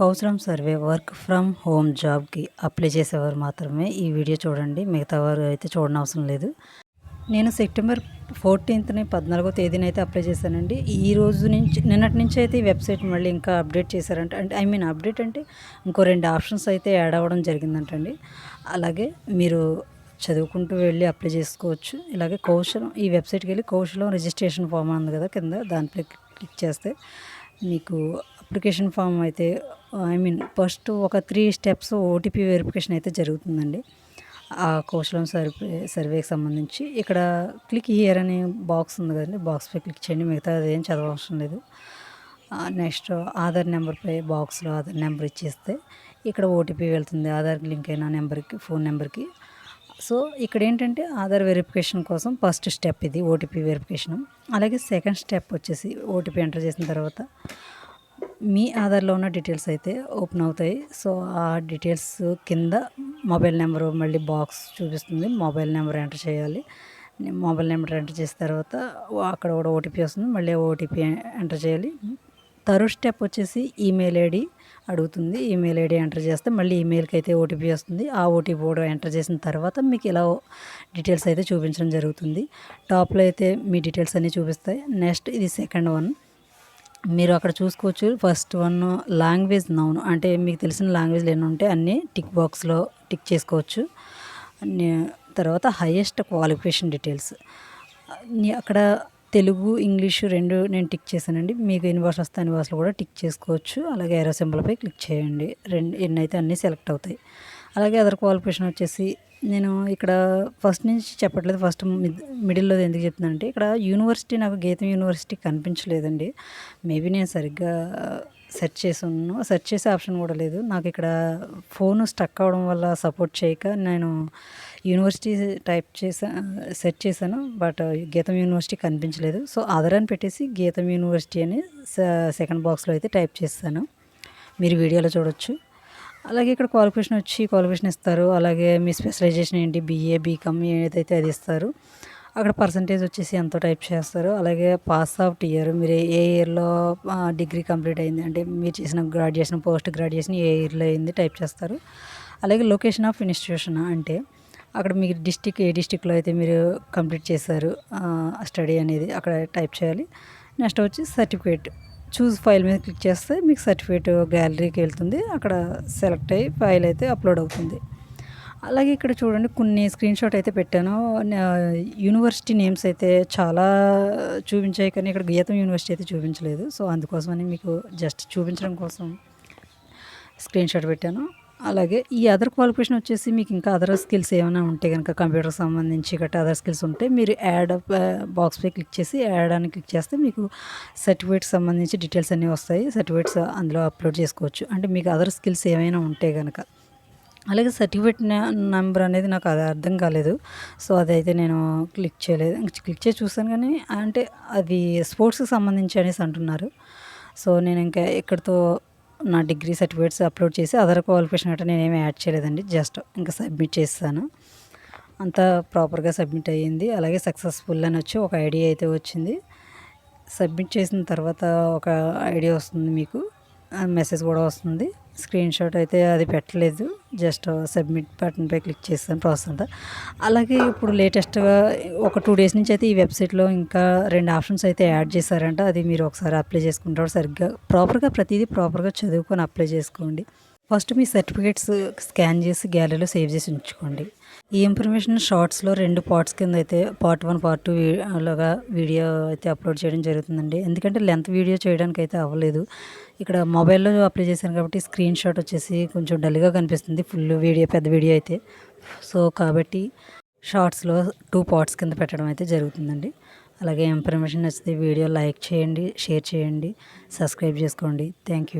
Kaushalam survey work from home జాబ్కి apply చేసేవారు మాత్రమే. ఈ వీడియో చూడండి. మిగతా వారు అయితే చూడనవసరం లేదు. నేను సెప్టెంబర్ ఫోర్టీన్త్ని పద్నాలుగో తేదీన అయితే అప్లై చేశానండి. ఈ రోజు నుంచి నిన్నటి నుంచి అయితే ఈ వెబ్సైట్ మళ్ళీ ఇంకా అప్డేట్ చేశారంట. అంటే ఐ మీన్ అప్డేట్ అంటే ఇంకో రెండు ఆప్షన్స్ అయితే యాడ్ అవ్వడం జరిగిందంటండి. అలాగే మీరు చదువుకుంటూ వెళ్ళి అప్లై చేసుకోవచ్చు. ఇలాగే కౌశలం ఈ వెబ్సైట్కి వెళ్ళి కౌశలం రిజిస్ట్రేషన్ ఫామ్ ఉంది కదా కింద దానిపై క్లిక్ చేస్తే మీకు అప్లికేషన్ ఫామ్ అయితే ఐ మీన్ ఫస్ట్ ఒక త్రీ స్టెప్స్ ఓటీపీ వెరిఫికేషన్ అయితే జరుగుతుందండి. ఆ కౌశలం సర్వే సర్వేకి సంబంధించి. ఇక్కడ క్లిక్ హియర్ అనే బాక్స్ ఉంది కదండి. బాక్స్పై క్లిక్ చేయండి. మిగతా అదేం చదవవసరం లేదు. నెక్స్ట్ ఆధార్ నెంబర్పై బాక్స్లో ఆధార్ నెంబర్ ఇచ్చేస్తే ఇక్కడ ఓటీపీ వెళ్తుంది. ఆధార్ లింక్ అయిన నెంబర్కి ఫోన్ నెంబర్కి. సో ఇక్కడ ఏంటంటే ఆధార్ వెరిఫికేషన్ కోసం ఫస్ట్ స్టెప్ ఇది ఓటీపీ వెరిఫికేషన్. అలాగే సెకండ్ స్టెప్ వచ్చేసి ఓటీపీ ఎంటర్ చేసిన తర్వాత మీ ఆధార్లో ఉన్న డీటెయిల్స్ అయితే ఓపెన్ అవుతాయి. సో ఆ డీటెయిల్స్ కింద మొబైల్ నెంబర్ మళ్ళీ బాక్స్ చూపిస్తుంది. మొబైల్ నెంబర్ ఎంటర్ చేయాలి. మొబైల్ నెంబర్ ఎంటర్ చేసిన తర్వాత అక్కడ కూడా ఓటీపీ వస్తుంది. మళ్ళీ ఓటీపీ ఎంటర్ చేయాలి. థర్డ్ స్టెప్ వచ్చేసి ఈమెయిల్ ఐడి అడుగుతుంది. ఈమెయిల్ ఐడి ఎంటర్ చేస్తే మళ్ళీ ఈమెయిల్కి అయితే ఓటీపీ వస్తుంది. ఆ ఓటీపీ కూడా ఎంటర్ చేసిన తర్వాత మీకు ఇలా డీటెయిల్స్ అయితే చూపించడం జరుగుతుంది. టాప్లో అయితే మీ డీటెయిల్స్ అన్నీ చూపిస్తాయి. నెక్స్ట్ ఇది సెకండ్ వన్. మీరు అక్కడ చూసుకోవచ్చు. ఫస్ట్ వన్ లాంగ్వేజ్ నౌన్ అంటే మీకు తెలిసిన లాంగ్వేజ్లు ఎన్ని ఉంటే అన్నీ టిక్ బాక్స్లో టిక్ చేసుకోవచ్చు. తర్వాత హయ్యెస్ట్ క్వాలిఫికేషన్ డీటెయిల్స్ అక్కడ తెలుగు ఇంగ్లీషు రెండు నేను టిక్ చేశానండి. మీకు యూనివర్స్ వస్తే యూనివర్స్లో కూడా టిక్ చేసుకోవచ్చు. అలాగే ఎరో సింబల్పై క్లిక్ చేయండి. రెండు ఎన్నైతే అన్నీ సెలెక్ట్ అవుతాయి. అలాగే అదర్ క్వాలిఫికేషన్ వచ్చేసి నేను ఇక్కడ ఫస్ట్ నుంచి చెప్పట్లేదు ఫస్ట్ మిడిల్లో ఎందుకు చెప్తున్నానంటే ఇక్కడ యూనివర్సిటీ నాకు గీతం యూనివర్సిటీ కనిపించలేదండి. మేబీ నేను సరిగ్గా uh, సెర్చ్ చేసి ఉన్నాను. సెర్చ్ చేసే ఆప్షన్ కూడా లేదు. నాకు ఇక్కడ ఫోన్ స్టక్ అవడం వల్ల సపోర్ట్ చేయక నేను యూనివర్సిటీ టైప్ చేసా సెర్చ్ చేశాను బట్ గీతం యూనివర్సిటీ కనిపించలేదు. సో అదర్ అని పెట్టేసి గీతం యూనివర్సిటీ అని uh, సెకండ్ బాక్స్లో అయితే టైప్ చేస్తాను. మీరు వీడియోలో చూడొచ్చు. అలాగే ఇక్కడ క్వాలిఫికేషన్ వచ్చి క్వాలిఫికేషన్ ఇస్తారు. అలాగే మీ స్పెషలైజేషన్ ఏంటి? బీఏ బీకామ్ ఏదైతే అది ఇస్తారు. అక్కడ పర్సంటేజ్ వచ్చేసి ఎంతో టైప్ చేస్తారు. అలాగే పాస్ అవుట్ ఇయర్ మీరు ఏ ఇయర్లో డిగ్రీ కంప్లీట్ అయింది? అంటే మీరు చేసిన గ్రాడ్యుయేషన్ పోస్ట్ గ్రాడ్యుయేషన్ ఏ ఇయర్లో అయింది టైప్ చేస్తారు. అలాగే లొకేషన్ ఆఫ్ ఇన్స్టిట్యూషన్ అంటే అక్కడ మీరు డిస్టిక్ ఏ డిస్టిక్లో అయితే మీరు కంప్లీట్ చేశారు స్టడీ అనేది అక్కడ టైప్ చేయాలి. నెక్స్ట్ వచ్చి సర్టిఫికేట్ చూస్ ఫైల్ మీద క్లిక్ చేస్తే మీకు సర్టిఫికేట్ గ్యాలరీకి వెళ్తుంది. అక్కడ సెలెక్ట్ అయ్యి ఫైల్ అయితే అప్లోడ్ అవుతుంది. అలాగే ఇక్కడ చూడండి కొన్ని స్క్రీన్ షాట్ అయితే పెట్టాను. యూనివర్సిటీ నేమ్స్ అయితే చాలా చూపించాయి కానీ ఇక్కడ గీతం యూనివర్సిటీ అయితే చూపించలేదు. సో అందుకోసమని మీకు జస్ట్ చూపించడం కోసం స్క్రీన్ షాట్ పెట్టాను. అలాగే ఈ అదర్ క్వాలిఫికేషన్ వచ్చేసి మీకు ఇంకా అదర్ స్కిల్స్ ఏమైనా ఉంటే కనుక కంప్యూటర్ సంబంధించి గట్రా అదర్ స్కిల్స్ ఉంటే మీరు యాడ్ బాక్స్పై క్లిక్ చేసి యాడ్ అని క్లిక్ చేస్తే మీకు సర్టిఫికేట్స్ సంబంధించి డీటెయిల్స్ అన్నీ వస్తాయి. సర్టిఫికేట్స్ అందులో అప్లోడ్ చేసుకోవచ్చు. అంటే మీకు అదర్ స్కిల్స్ ఏమైనా ఉంటే కనుక అలాగే సర్టిఫికేట్ నెంబర్ అనేది నాకు అది అర్థం కాలేదు. సో అదైతే నేను క్లిక్ చేయలేదు. క్లిక్ చేసి చూసాను కానీ అంటే అది స్పోర్ట్స్కి సంబంధించి అనేసి అంటున్నారు. సో నేను ఇంకా ఎక్కడితో నా డిగ్రీ సర్టిఫికేట్స్ అప్లోడ్ చేసి అదర్ క్వాలిఫికేషన్ అంటే నేనేమి యాడ్ చేయలేదండి. జస్ట్ ఇంకా సబ్మిట్ చేస్తాను. అంతా ప్రాపర్గా సబ్మిట్ అయ్యింది. అలాగే సక్సెస్ఫుల్ అని వచ్చి ఒక ఐడియా అయితే వచ్చింది. సబ్మిట్ చేసిన తర్వాత ఒక ఐడియా వస్తుంది మీకు. మెసేజ్ కూడా వస్తుంది. స్క్రీన్ షాట్ అయితే అది పెట్టలేదు. జస్ట్ సబ్మిట్ బటన్పై క్లిక్ చేస్తాను ప్రాసెస్ అంతా. అలాగే ఇప్పుడు లేటెస్ట్గా ఒక టూ డేస్ నుంచి అయితే ఈ వెబ్సైట్లో ఇంకా రెండు ఆప్షన్స్ అయితే యాడ్ చేశారంట. అది మీరు ఒకసారి అప్లై చేసుకుంటారు. సరిగ్గా ప్రాపర్గా ప్రతిదీ ప్రాపర్గా చదువుకొని అప్లై చేసుకోండి. ఫస్ట్ మీ సర్టిఫికేట్స్ స్కాన్ చేసి గ్యాలరీలో సేవ్ చేసి ఉంచుకోండి. ఈ ఇన్ఫర్మేషన్ షార్ట్స్లో రెండు పార్ట్స్ కింద అయితే పార్ట్ వన్ పార్ట్ టూ లాగా వీడియో అయితే అప్లోడ్ చేయడం జరుగుతుందండి. ఎందుకంటే లెంత్ వీడియో చేయడానికి అయితే అవ్వలేదు. ఇక్కడ మొబైల్లో అప్లై చేశాను కాబట్టి స్క్రీన్ షాట్ వచ్చేసి కొంచెం డల్గా కనిపిస్తుంది. ఫుల్ వీడియో పెద్ద వీడియో అయితే. సో కాబట్టి షార్ట్స్లో టూ పార్ట్స్ కింద పెట్టడం అయితే జరుగుతుందండి. అలాగే ఇన్ఫర్మేషన్ నచ్చితే వీడియో లైక్ చేయండి షేర్ చేయండి సబ్స్క్రైబ్ చేసుకోండి. Thank you.